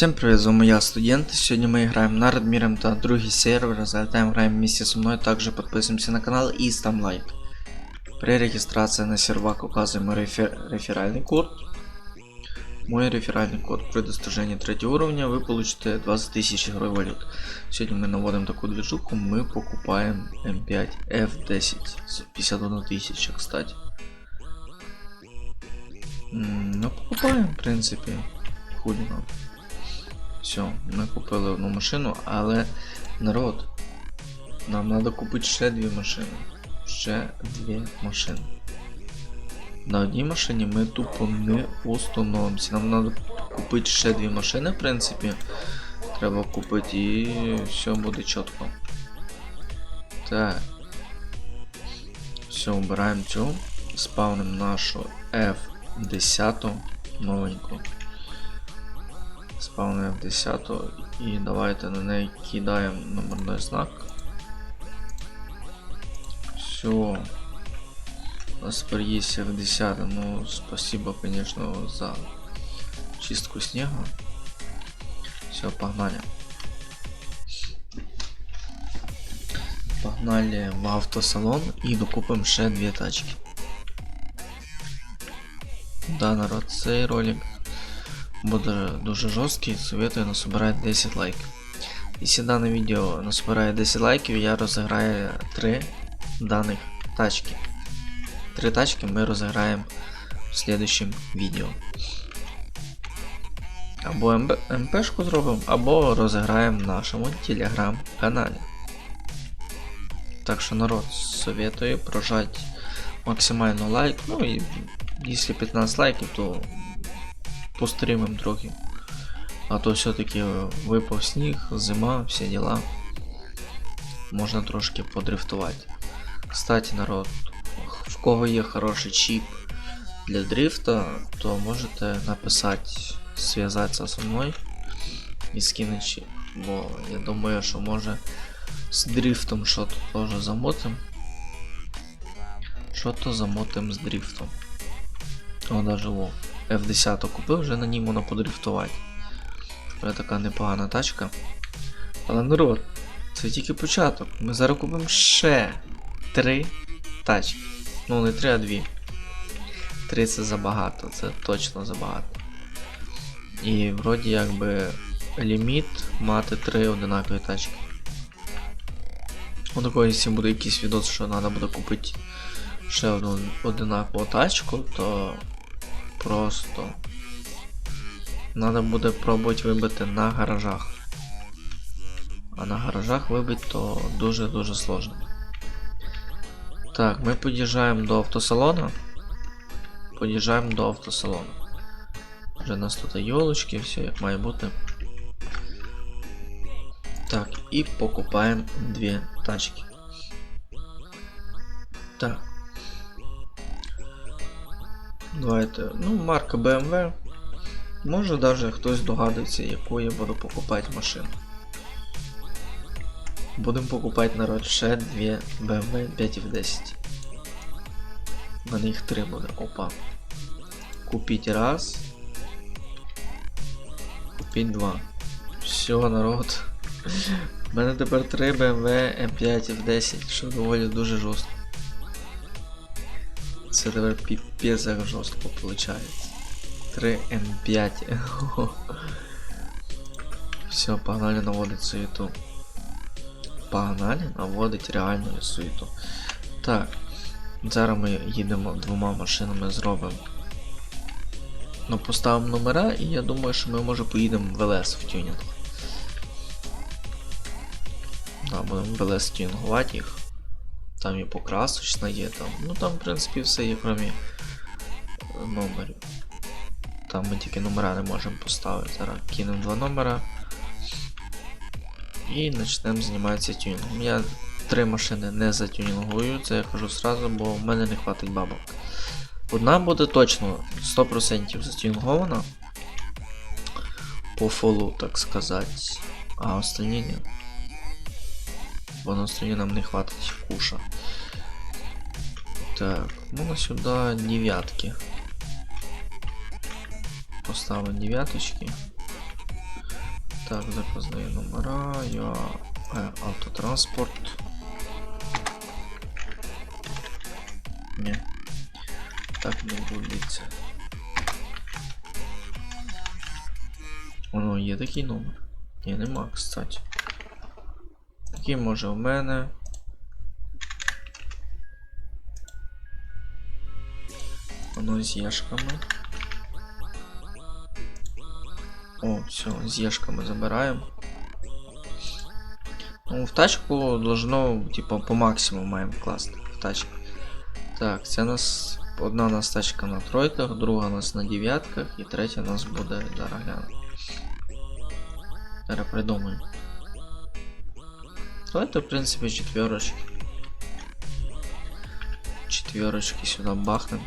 Всем привет, з вами я студент. Сьогодні ми граємо на Радміром та другий сервер. Залетаємо, граємо вместе со мною. Также подписываемся на канал и ставим лайк. При регистрации на сервак указываем рефер... реферальный код. Мой реферальный код при достижении третьего уровня вы получите 20 тысяч игровой валют. Сегодня мы наводим такую движуху, мы покупаем М5 F10 за 51 тысяча, кстати. М, Ну, покупаем, в принципе. Хули нам. Все, ми купили одну машину, але народ. Нам треба купити ще дві машини. Ще дві машини. На одній машині ми тупо не установимося. Нам треба купити ще дві машини, в принципі. Треба купити і все буде чітко. Так. Все, убираємо цю. Спавнимо нашу F10 новеньку спавнуємо 10 і давайте на неї кидаємо номерний знак. Все. У нас тепер є в 10 ну спасибо, конечно, за чистку снега. Все, погнали. Погнали в автосалон і докупимо ще дві тачки. Да, народ, цей ролик буде дуже жорсткий, советую насобирати 10 лайків. Якщо дане відео насобирає 10 лайків, я розіграю 3 даних тачки. 3 тачки ми розіграємо в следующем відео. Або МПшку зробимо, або розіграємо в нашому телеграм-каналі. Так що народ, советую прожать максимально лайк. Ну і якщо 15 лайків, то постримим трохи. А то все-таки випав сніг, зима, всі діла. Можна трошки подрифтувати. Кстати, народ, в кого є хороший чіп для дрифта, то можете написати, зв'язатися зі мною і скинути чіп. Бо я думаю, що може з дрифтом що то теж замотим. Що то замотим з дрифтом. О, даже во. F10 купив, вже на ній можна подрифтувати. Це така непогана тачка. Але народ, це тільки початок. Ми зараз купимо ще 3 тачки. Ну не 3, а 2. 3 це забагато, це точно забагато. І вроді якби ліміт мати 3 одинакові тачки. Отакої, якщо буде якийсь відос, що треба буде купити ще одну одинакову тачку, то просто надо буде пробувати вибити на гаражах. А на гаражах вибити то дуже-дуже сложно. Так, ми під'їжджаємо до автосалону. Під'їжджаємо до автосалону. Вже у нас тут йолочки, все як має бути. Так, і покупаємо дві тачки. Так. Давайте, ну, марка BMW. Може даже хтось догадується, яку я буду покупати машину. Будемо покупати народ ще дві BMW 5 в 10. У мене їх три буде. Опа. Купіть раз. Купіть два. Все, народ. У мене тепер 3 BMW M5 в 10, що доволі дуже жорстко. Тепер піпець як жорстко виходить. 3 М5. Все, погнали наводить суету. Погнали наводить реальну суету. Так, зараз ми їдемо двома машинами зробимо. Ну, поставимо номера і я думаю, що ми може поїдемо в ЛС в тюнінг. Да, будемо в ЛС тюнінгувати їх. Там і покрасочна є, там. Ну там, в принципі, все є, крім е, номерів. Там ми тільки номера не можемо поставити. Зараз кинемо два номера. І почнемо займатися тюнінгом. Я три машини не затюнінгую, це я кажу сразу, бо в мене не хватить бабок. Одна буде точно 100% затюнгована. По фолу, так сказати. А остальні ні. Бо на остальні нам не хватить куша. Так, ну сюда девятки. Поставим девяточки. Так, заказные номера, я э, автотранспорт. Не. Так не будеться. Воно є такий номер. Ні, нема, кстати. Такий може в мене. Воно з яшками. О, все, з яшками забираємо. Ну, в тачку должно, типа, по максимуму маємо класти в тачку. Так, це у нас одна у нас тачка на тройках, друга у нас на дев'ятках і третя у нас буде зараз гляну. Зараз придумаємо. Давайте, в принципі, четверочки. Четверочки сюди бахнем.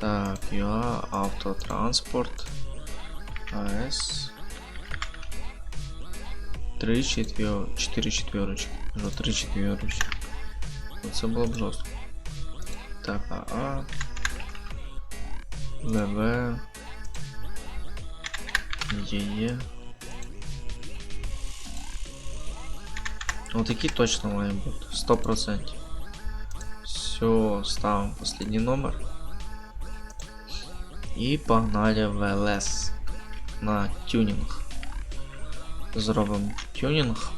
Так, ЮА, автотранспорт. АС. Три четвер... Чотири четверочки. Вже три четверочки. Це було б жорстко. Так, АА. ВВ. ЕЕ. Вот такие точно мають бути. 100%. Все, ставим последний номер. І погнали в ЛС на тюнінг. Зробимо тюнінг,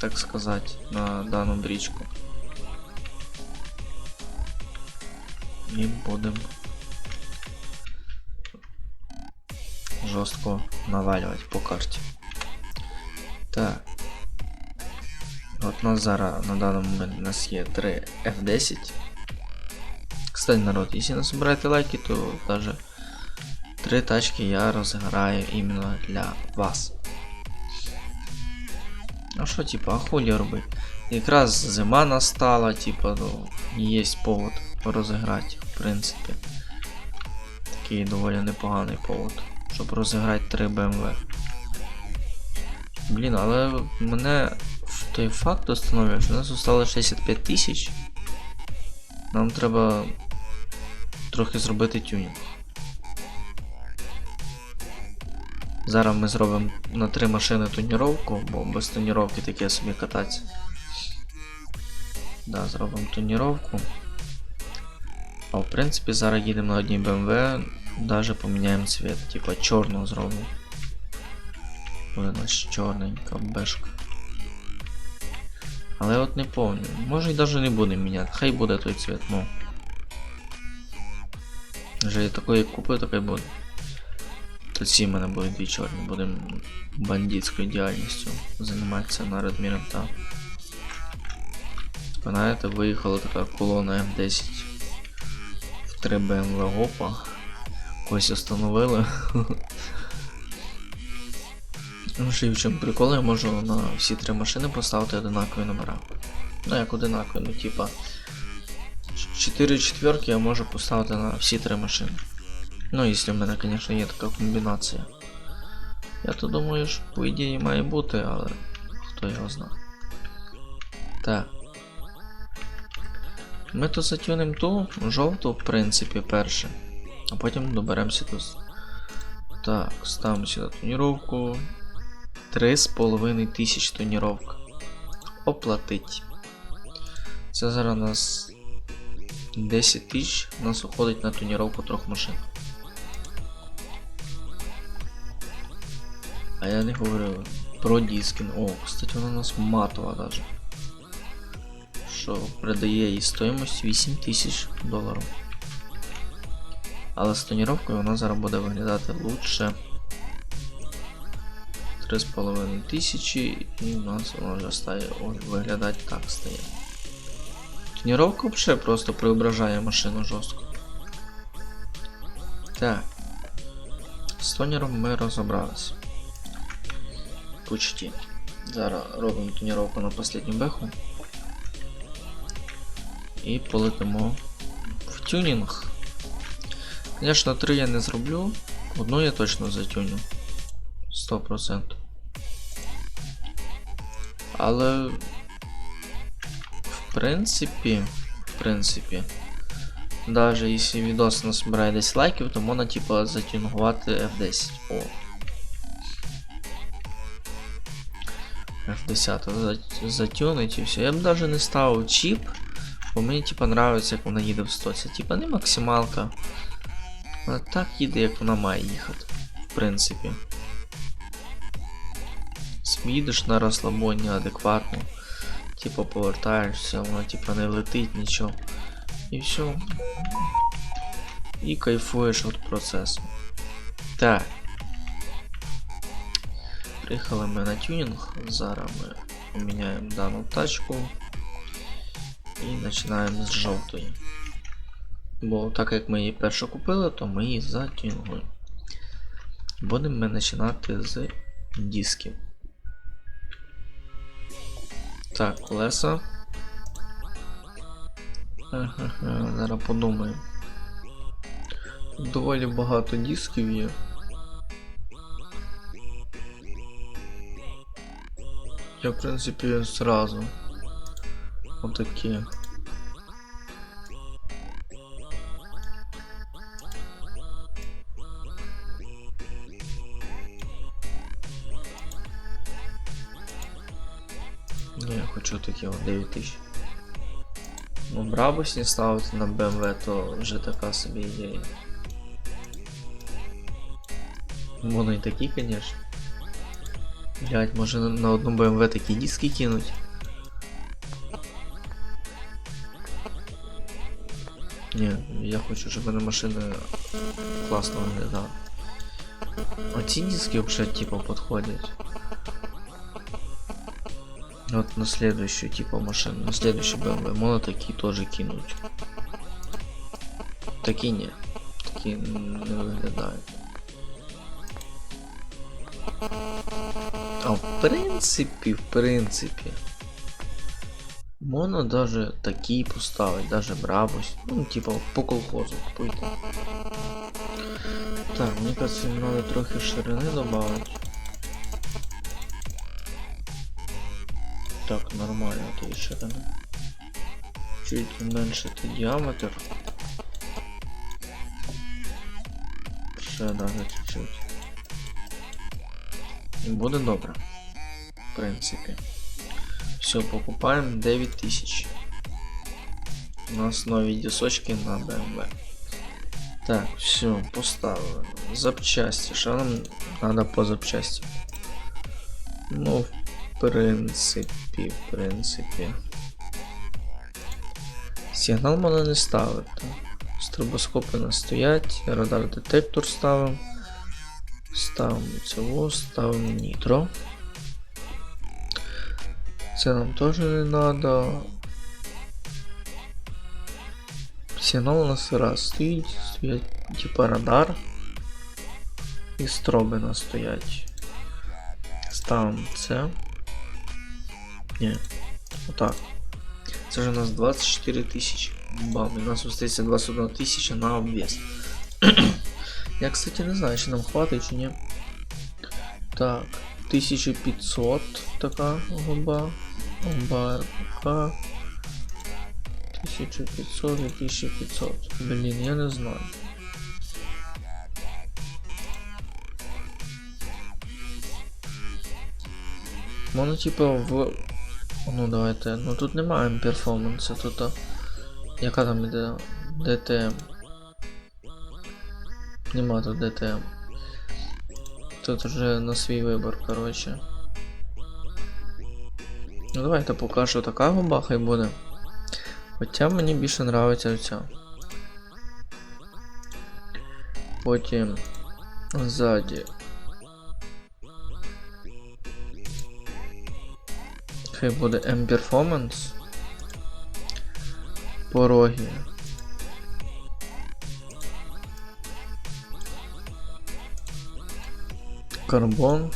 так сказати, на дану брічку. І будемо жорстко навалювати по карті. Так. От у нас зараз на даний момент у нас є 3 F10. Кстати, народ, якщо не збираєте лайки, то даже три тачки я розграю іменно для вас. А що, типа, а хулі робити? Якраз зима настала, типа, ну, є повод розіграти, в принципі. Такий доволі непоганий повод, щоб розіграти 3 BMW. Блін, але мене той факт установлює, що у нас осталось 65 тисяч. Нам треба трохи зробити тюнінг. Зараз ми зробимо на три машини тоніровку, бо без тоніровки таке собі кататися. Да, зробимо тоніровку. А в принципі зараз їдемо на одній BMW, даже поміняємо цвет, типа чорну зробимо. Буде у нас чорненька бешка. Але от не помню. Може і даже не будемо міняти. Хай буде той цвет, ну. Вже такої купив, так і буде. Тут всі в мене будуть дві чорні, будемо бандитською діяльністю займатися на Redmi та. Знаєте, виїхала така колона М10 в 3 BMW опа. Когось установили. Ну що і в чому прикол, я можу на всі три машини поставити одинакові номера. Ну як одинакові, ну типа 4 четверки я можу поставити на всі три машини. Ну, якщо в мене, звісно, є така комбінація. Я то думаю, що по ідеї має бути, але хто його знає. Так. Ми то затюнемо ту, жовту, в принципі, перше. А потім доберемося до. Так, ставимо сюди тоніровку. 3,5 тисяч тоніровка. Оплатить. Це зараз у нас 10 тисяч у нас уходить на тоніровку трьох машин. А я не говорю про Діскін. О, кстати, вона у нас матова даже. Що придає їй стоїмость 8 тисяч доларів. Але з тоніровкою вона зараз буде виглядати лучше. 3,5 тисячі і у нас вона вже стає ой, виглядати так стає. Тоніровка взагалі просто преображає машину жорстко. Так. З тонером ми розібралися. Почти. Зараз робимо тоніровку на останню беху. І полетимо в тюнінг. Звісно, три я не зроблю, одну я точно затюню. 100%. Але в принципі, в принципі, даже якщо відос назбирає 10 лайків, то можна типа затюнгувати F10. О. F10 затюнить і все. Я б навіть не ставив чіп, бо мені типа нравиться, як вона їде в 100. Це типа не максималка. Вона так їде, як вона має їхати. В принципі. Їдеш на розслабоні адекватно. Типа повертаєшся, вона типа не летить нічого. І все. І кайфуєш від процесу. Так. Приїхали ми на тюнінг. Зараз ми поміняємо дану тачку. І починаємо з жовтої. Бо так як ми її першу купили, то ми її затюнгуємо. Будемо ми починати з дисків. Так, колеса. Ага, зараз подумаємо. Доволі багато дисків є. Я, в принципі, сразу. Отакі. я хочу такі от 9000. Ну, Брабусні ставити на BMW, то вже така собі ідея. Воно і такі, конечно. Блять, може на, на одну BMW такі диски кинуть. Ні, я хочу, щоб мене машина класно виглядала. Оці диски взагалі типу підходять. Вот на следующую типа машину, на следующую BMW можно такие тоже кинуть. Такі ні. Такі не виглядають. А в принципі, в принципі. Можна даже такі поставити, даже Брабус. Ну, типа по колхозу купити. Так, мені кажется, їм надо трохи ширини добавити. Так, нормально ты ширина. Чуть уменьшити діаметр. Ще даже чуть-чуть. І буде добре. В принципі. Все, покупаємо 9000. У нас нові дісочки на BMW. Так, все, поставили. Запчасті. Що нам треба по запчасті? Ну, в принципі, в принципі. Сигнал можна не ставити. Стробоскопи не стоять, радар детектор ставимо. Ставимо цього, ставимо нітро. Це нам теж не треба. Сигнал у нас раз стоїть, стоять типа радар. І строби нас стоять. Ставимо це. Ні. Отак. Це ж у нас 24 тисячі. Бам, у нас остається 21 тисяча на обвес. Я, кстати, не знаю, чи нам хватить, чи ні. Так, 1500 така губа. Губа РК. 1500 і 1500. Блін, я не знаю. Воно типа в. Ну давайте. Ну тут немає перформансу, тут. а, Яка там іде? DTM. Нема тут DTM. Тут вже на свій вибор, коротше. Ну давайте поки що така губа хай буде. Хоча мені більше нравиться оця. Потім ззаді. Хай буде M-Performance. Пороги. Карбон.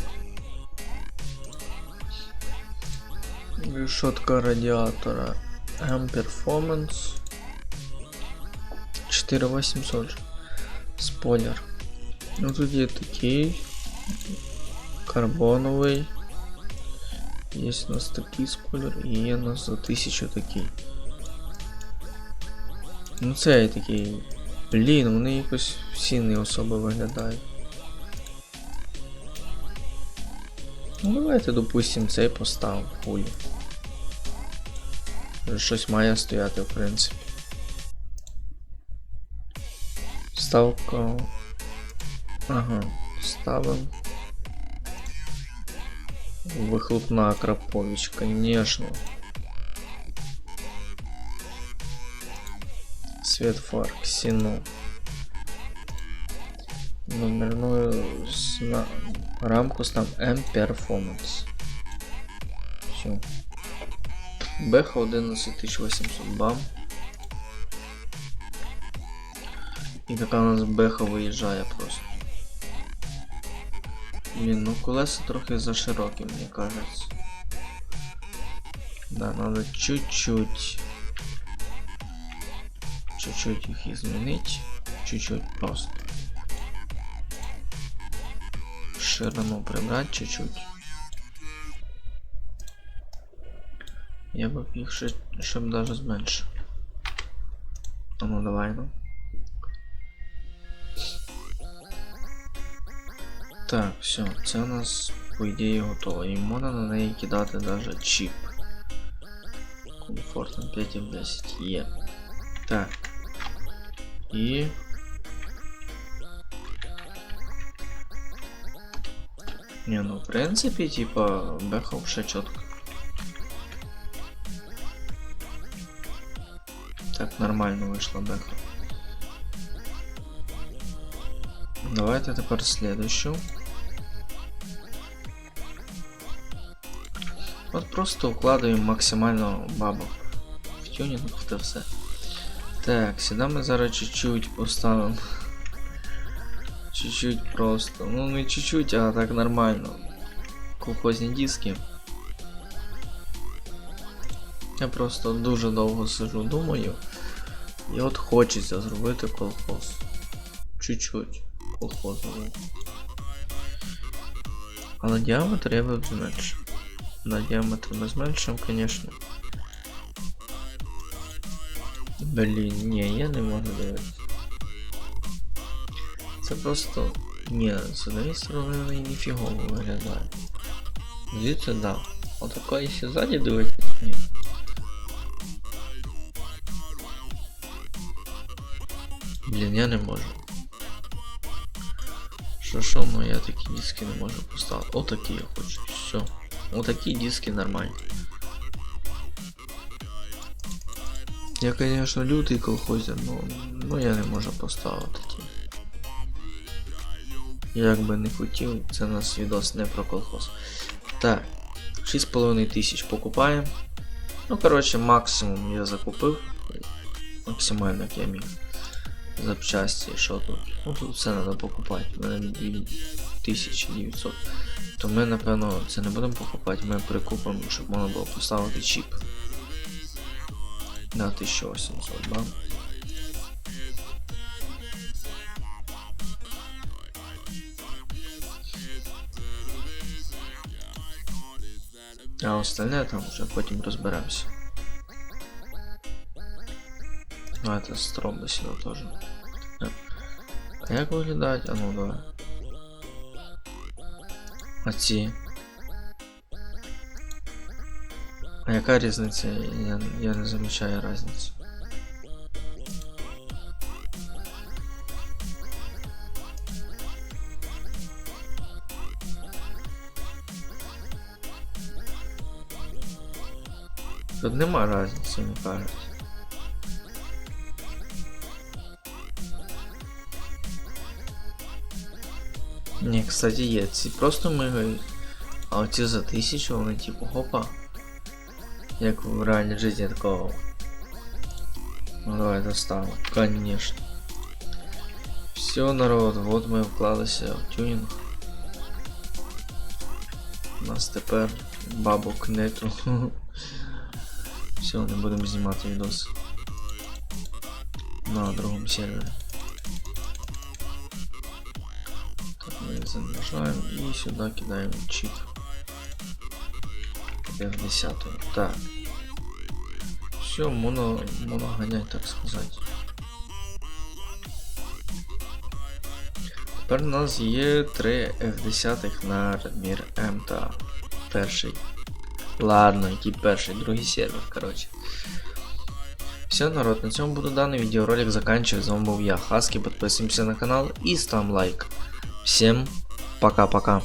Решетка радиатора. M-Performance. 4800. Спойлер. Ну тут є такий. Карбоновий. Є у нас такий спойлер і є у нас за 1000 такий. Ну цей такий. Блін, вони якось всі не особо виглядають. Ну давайте, допустим, цей поставимо фулі. Щось має стояти, в принципі. Ставка. Ага, ставим. Вихлопна Крапович, конечно. Свет фар, ксено. Номерную сна... рамку там M Performance. Все. Беха 11800 бам. І така у нас беха виїжджає просто. Блін, ну колеса трохи заширокі, мені кажеться. Да, надо чуть-чуть. Чуть-чуть їх изменить. Чуть-чуть просто. Ширину прибрать чуть-чуть. Я б їх ще, ще б даже зменшив. Ну давай ну. Так, все, це у нас по ідеї готово. І можна на неї кидати даже чіп. Комфортно 5 в 10 є. Так. І. Не, ну в принципі, типа, беха вже чітко. Так нормально вийшла беха. Давайте тепер следующую. От просто вкладаємо максимально бабок в тюнінг та все. Так, сюди ми зараз чуть-чуть поставимо. Чуть-чуть просто. Ну не чуть-чуть, а так нормально. Колхозні диски. Я просто дуже довго сижу, думаю. І от хочеться зробити колхоз. Чуть-чуть Колхозного. Але діаметр я би зменшив. На діаметр ми зменшимо, звісно. Блін, ні, я не можу дивитися. Це просто. Ні, з однієї сторони і ніфігово виглядає. Звідси да. Отако, якщо ззаді дивитися, ні. Блін, я не можу. Що що, ну я такі диски не можу поставити. Отакі я хочу. Все. Отакі диски нормальні. Я, конечно, лютий колхозер, но, но я не можу поставити ті. Як би не хотів, це у нас відос не про колхоз. Так, 6,5 тисяч покупаємо. Ну, коротше, максимум я закупив. Максимально як я міг. Запчасті, що тут. Ну тут все треба покупати. У мене 2900. То ми, напевно, це не будемо покупати, ми прикупимо, щоб можна було поставити чіп. На 1800, да? А остальне там вже потім розберемося. Ну, это стромбы сюда тоже. Як виглядають? А ну давай. А ці. А яка різниця? Я, я не замічаю різниці. Тут нема різниці, мені кажуть. Ні, кстати, є. Ці просто мигають. А оці за тисячу вони типу хопа. Як в реальній житті такого. Ну давай достану. Конечно. Все, народ, вот ми вклалися в тюнінг. У нас тепер бабок нету. Все, не будемо знімати відос. На другому сервері. Так, мы загружаем и сюда кидаем. Теперь в десятую. Так. Все, моно, моно гонять, так сказать. Тепер у нас є 3 F10 на Радмір М та перший. Ладно, який перший, другий сервер, коротше. Все, народ, на цьому буду даний відеоролик заканчивать. З вами був я, Хаски. Підписуємося на канал і ставим лайк. Всім пока-пока.